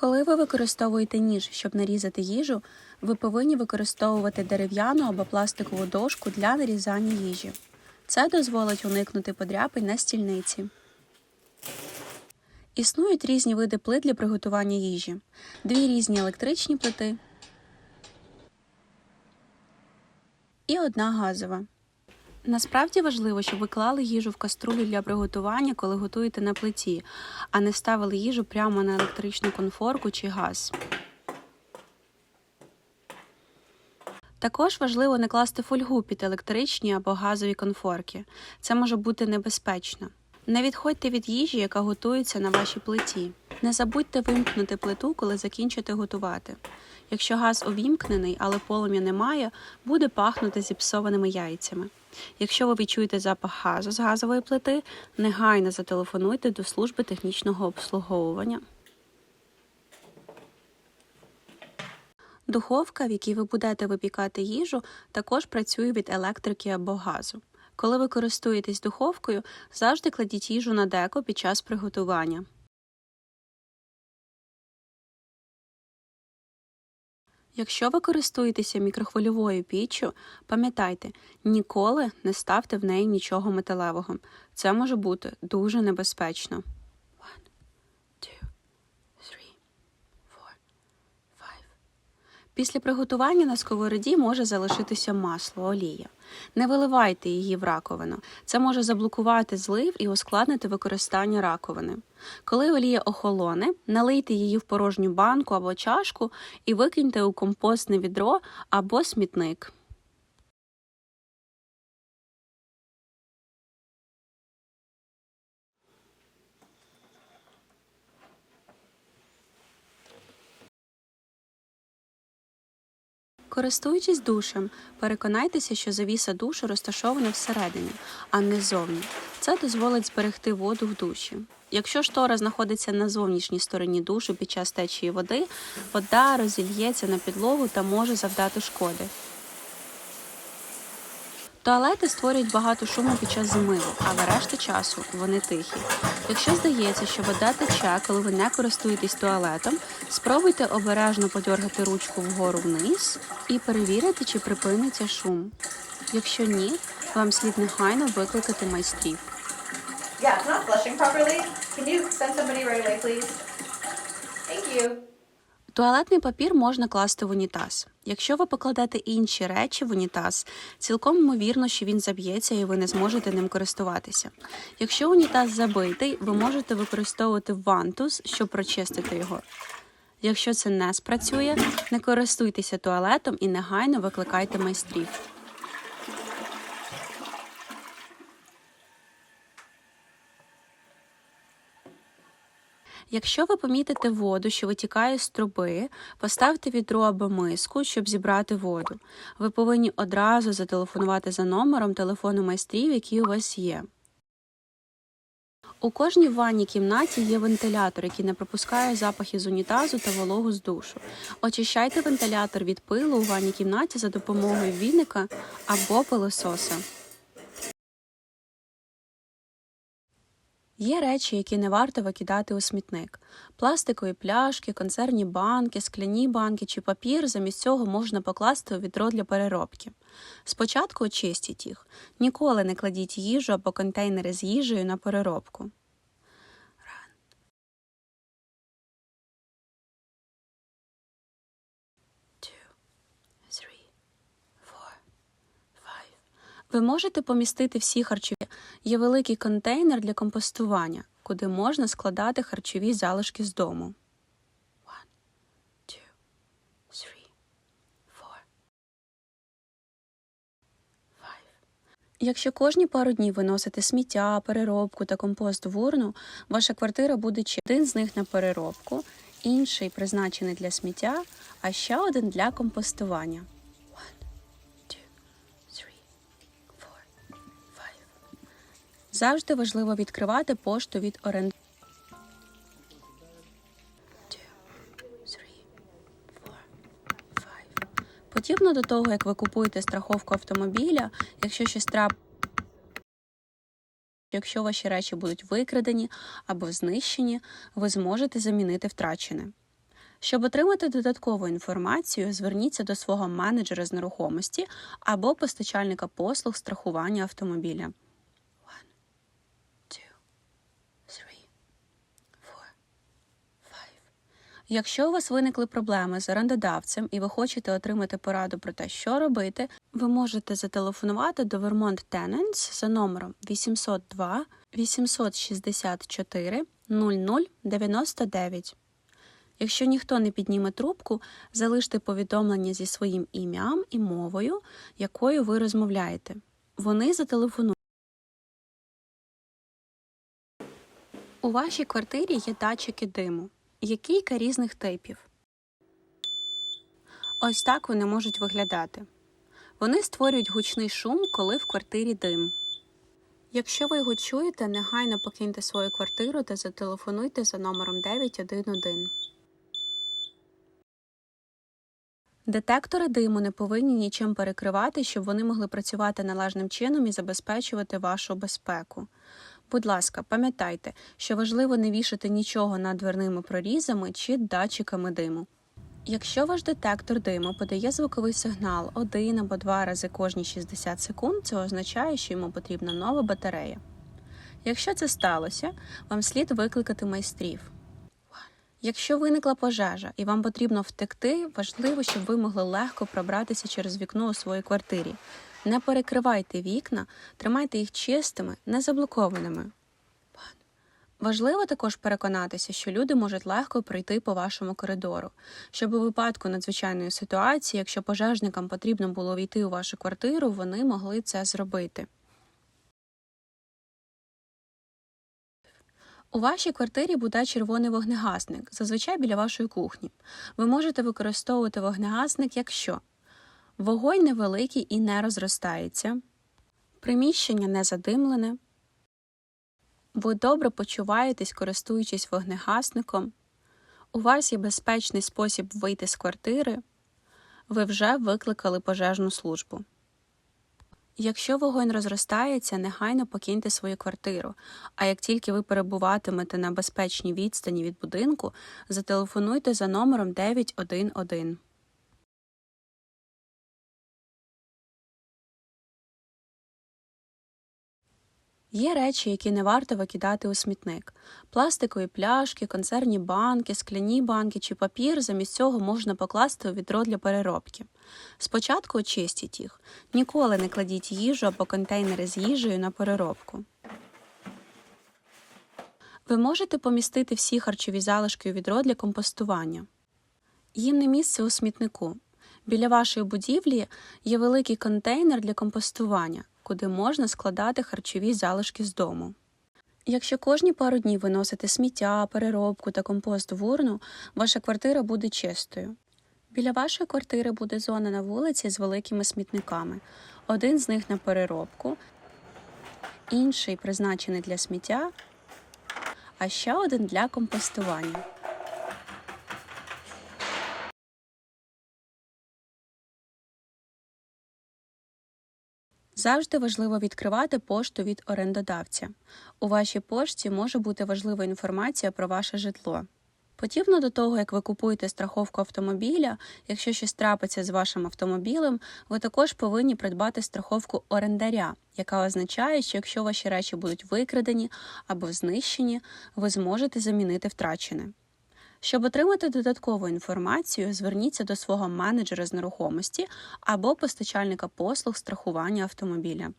Коли ви використовуєте ніж, щоб нарізати їжу, ви повинні використовувати дерев'яну або пластикову дошку для нарізання їжі. Це дозволить уникнути подряпин на стільниці. Існують різні види плит для приготування їжі: дві різні електричні плити і одна газова. Насправді важливо, щоб ви клали їжу в каструлю для приготування, коли готуєте на плиті, а не ставили їжу прямо на електричну конфорку чи газ. Також важливо не класти фольгу під електричні або газові конфорки. Це може бути небезпечно. Не відходьте від їжі, яка готується на вашій плиті. Не забудьте вимкнути плиту, коли закінчите готувати. Якщо газ увімкнений, але полум'я немає, буде пахнути зіпсованими яйцями. Якщо ви відчуєте запах газу з газової плити, негайно зателефонуйте до служби технічного обслуговування. Духовка, в якій ви будете випікати їжу, також працює від електрики або газу. Коли ви користуєтесь духовкою, завжди кладіть їжу на деко під час приготування. Якщо ви користуєтеся мікрохвильовою піччю, пам'ятайте, ніколи не ставте в неї нічого металевого. Це може бути дуже небезпечно. One, two, three, four, five. Після приготування на сковороді може залишитися масло, олія. Не виливайте її в раковину. Це може заблокувати злив і ускладнити використання раковини. Коли олія охолоне, налийте її в порожню банку або чашку і викиньте у компостне відро або смітник. Користуючись душем, переконайтеся, що завіса душу розташована всередині, а не зовні. Це дозволить зберегти воду в душі. Якщо штора знаходиться на зовнішній стороні душу під час течії води, вода розільється на підлогу та може завдати шкоди. Туалети створюють багато шуму під час змиву, але решта часу вони тихі. Якщо здається, що вода тече, коли ви не користуєтесь туалетом, спробуйте обережно подьоргати ручку вгору вниз і перевірити, чи припиниться шум. Якщо ні, вам слід негайно викликати майстрів. Yeah, it's not flushing properly. Can you send somebody right away, please? Thank you. Туалетний папір можна класти в унітаз. Якщо ви покладете інші речі в унітаз, цілком ймовірно, що він заб'ється і ви не зможете ним користуватися. Якщо унітаз забитий, ви можете використовувати вантус, щоб прочистити його. Якщо це не спрацює, не користуйтеся туалетом і негайно викликайте майстрів. Якщо ви помітите воду, що витікає з труби, поставте відро або миску, щоб зібрати воду. Ви повинні одразу зателефонувати за номером телефону майстрів, які у вас є. У кожній ванній кімнаті є вентилятор, який не пропускає запахи з унітазу та вологу з душу. Очищайте вентилятор від пилу у ванній кімнаті за допомогою віника або пилососа. Є речі, які не варто викидати у смітник: пластикові пляшки, консервні банки, скляні банки чи папір. Замість цього можна покласти у відро для переробки. Спочатку очистіть їх. Ніколи не кладіть їжу або контейнери з їжею на переробку. Ви можете помістити всі харчові. Є великий контейнер для компостування, куди можна складати харчові залишки з дому. Якщо кожні пару днів виносите сміття, переробку та компост в урну, ваша квартира буде чи один з них на переробку, інший призначений для сміття, а ще один для компостування. Завжди важливо відкривати пошту від оренди. Подібно до того, як ви купуєте страховку автомобіля, якщо щось трап... Якщо ваші речі будуть викрадені або знищені, ви зможете замінити втрачене. Щоб отримати додаткову інформацію, зверніться до свого менеджера з нерухомості або постачальника послуг страхування автомобіля. One, two, three, four, five. Якщо у вас виникли проблеми з орендодавцем і ви хочете отримати пораду про те, що робити, ви можете зателефонувати до Vermont Tenants за номером 802 864 0099. Якщо ніхто не підніме трубку, залиште повідомлення зі своїм ім'ям і мовою, якою ви розмовляєте. Вони зателефонують. У вашій квартирі є датчики диму. Є кілька різних типів. Ось так вони можуть виглядати. Вони створюють гучний шум, коли в квартирі дим. Якщо ви його чуєте, негайно покиньте свою квартиру та зателефонуйте за номером 911. Детектори диму не повинні нічим перекривати, щоб вони могли працювати належним чином і забезпечувати вашу безпеку. Будь ласка, пам'ятайте, що важливо не вішати нічого над дверними прорізами чи датчиками диму. Якщо ваш детектор диму подає звуковий сигнал один або два рази кожні 60 секунд, це означає, що йому потрібна нова батарея. Якщо це сталося, вам слід викликати майстрів. Якщо виникла пожежа і вам потрібно втекти, важливо, щоб ви могли легко пробратися через вікно у своїй квартирі. Не перекривайте вікна, тримайте їх чистими, не заблокованими. Важливо також переконатися, що люди можуть легко пройти по вашому коридору, щоб у випадку надзвичайної ситуації, якщо пожежникам потрібно було війти у вашу квартиру, вони могли це зробити. У вашій квартирі буде червоний вогнегасник, зазвичай біля вашої кухні. Ви можете використовувати вогнегасник, якщо вогонь невеликий і не розростається, приміщення не задимлене, ви добре почуваєтесь, користуючись вогнегасником, у вас є безпечний спосіб вийти з квартири, ви вже викликали пожежну службу. Якщо вогонь розростається, негайно покиньте свою квартиру. А як тільки ви перебуватимете на безпечній відстані від будинку, зателефонуйте за номером 911. Є речі, які не варто викидати у смітник: пластикові пляшки, консервні банки, скляні банки чи папір. Замість цього можна покласти у відро для переробки. Спочатку очистіть їх. Ніколи не кладіть їжу або контейнери з їжею на переробку. Ви можете помістити всі харчові залишки у відро для компостування. Їм не місце у смітнику. Біля вашої будівлі є великий контейнер для компостування, куди можна складати харчові залишки з дому. Якщо кожні пару днів виносите сміття, переробку та компост в урну, ваша квартира буде чистою. Біля вашої квартири буде зона на вулиці з великими смітниками. Один з них на переробку, інший призначений для сміття, а ще один для компостування. Завжди важливо відкривати пошту від орендодавця. У вашій пошті може бути важлива інформація про ваше житло. Подібно до того, як ви купуєте страховку автомобіля, якщо щось трапиться з вашим автомобілем, ви також повинні придбати страховку орендаря, яка означає, що якщо ваші речі будуть викрадені або знищені, ви зможете замінити втрачене. Щоб отримати додаткову інформацію, зверніться до свого менеджера з нерухомості або постачальника послуг страхування автомобіля.